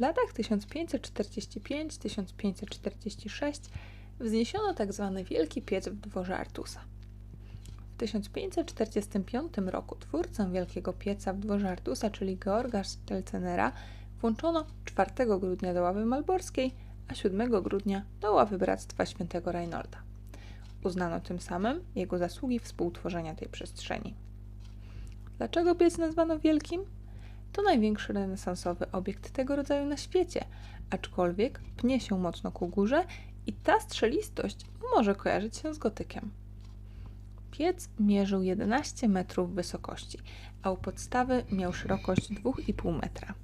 W latach 1545-1546 wzniesiono tzw. tak Wielki Piec w dworze Artusa. W 1545 roku twórcę Wielkiego Pieca w dworze Artusa, czyli Georga Stelcenera, włączono 4 grudnia do ławy malborskiej, a 7 grudnia do ławy Bractwa Świętego Reinolda. Uznano tym samym jego zasługi współtworzenia tej przestrzeni. Dlaczego piec nazwano wielkim? To największy renesansowy obiekt tego rodzaju na świecie, aczkolwiek pnie się mocno ku górze i ta strzelistość może kojarzyć się z gotykiem. Piec mierzył 11 metrów wysokości, a u podstawy miał szerokość 2,5 metra.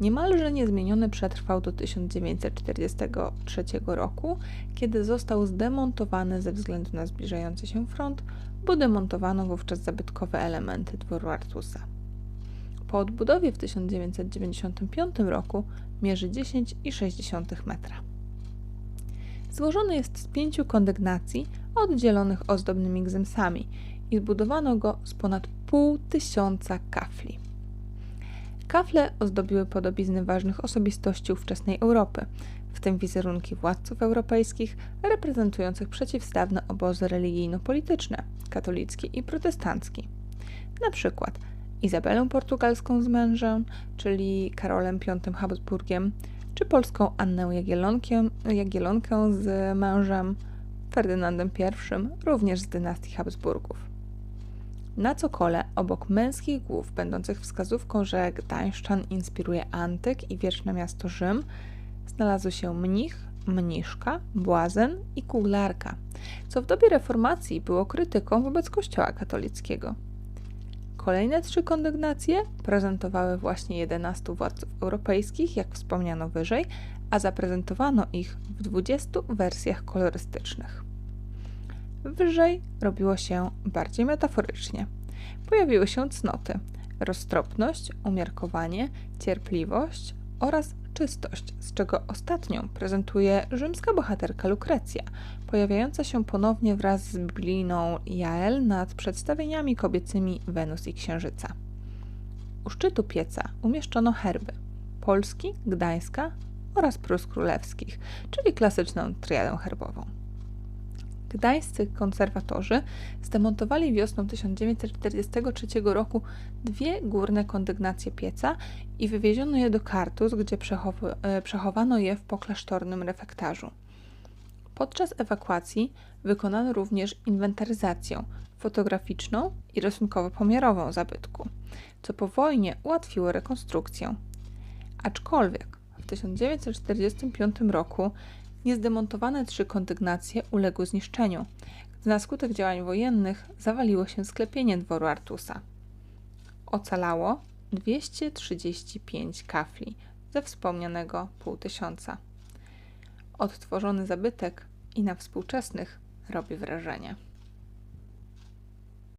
Niemalże niezmieniony przetrwał do 1943 roku, kiedy został zdemontowany ze względu na zbliżający się front, bo demontowano wówczas zabytkowe elementy dworu Artusa. Po odbudowie w 1995 roku mierzy 10,6 metra. Złożony jest z pięciu kondygnacji oddzielonych ozdobnymi gzymsami i zbudowano go z ponad pół tysiąca kafli. Kafle ozdobiły podobizny ważnych osobistości ówczesnej Europy, w tym wizerunki władców europejskich reprezentujących przeciwstawne obozy religijno-polityczne, katolicki i protestancki. Na przykład Izabelę Portugalską z mężem, czyli Karolem V Habsburgiem, czy polską Annę Jagielonkę, Jagielonkę z mężem Ferdynandem I, również z dynastii Habsburgów. Na cokole, obok męskich głów, będących wskazówką, że Gdańszczan inspiruje antyk i wieczne miasto Rzym, znalazły się mnich, mniszka, błazen i kuglarka, co w dobie reformacji było krytyką wobec Kościoła katolickiego. Kolejne trzy kondygnacje prezentowały właśnie 11 władców europejskich, jak wspomniano wyżej, a zaprezentowano ich w 20 wersjach kolorystycznych. Wyżej robiło się bardziej metaforycznie. Pojawiły się cnoty: roztropność, umiarkowanie, cierpliwość oraz czystość, z czego ostatnią prezentuje rzymska bohaterka Lukrecja, pojawiająca się ponownie wraz z biblijną Jael nad przedstawieniami kobiecymi Wenus i Księżyca. U szczytu pieca umieszczono herby Polski, Gdańska oraz Prus Królewskich, czyli klasyczną triadę herbową. Gdańscy konserwatorzy zdemontowali wiosną 1943 roku dwie górne kondygnacje pieca i wywieziono je do Kartus, gdzie e, przechowano je w poklasztornym refektarzu. Podczas ewakuacji wykonano również inwentaryzację fotograficzną i rysunkowo-pomiarową zabytku, co po wojnie ułatwiło rekonstrukcję. Aczkolwiek w 1945 roku Niezdemontowane trzy kondygnacje uległy zniszczeniu, gdy na skutek działań wojennych zawaliło się sklepienie dworu Artusa. Ocalało 235 kafli ze wspomnianego pół tysiąca. Odtworzony zabytek i na współczesnych robi wrażenie.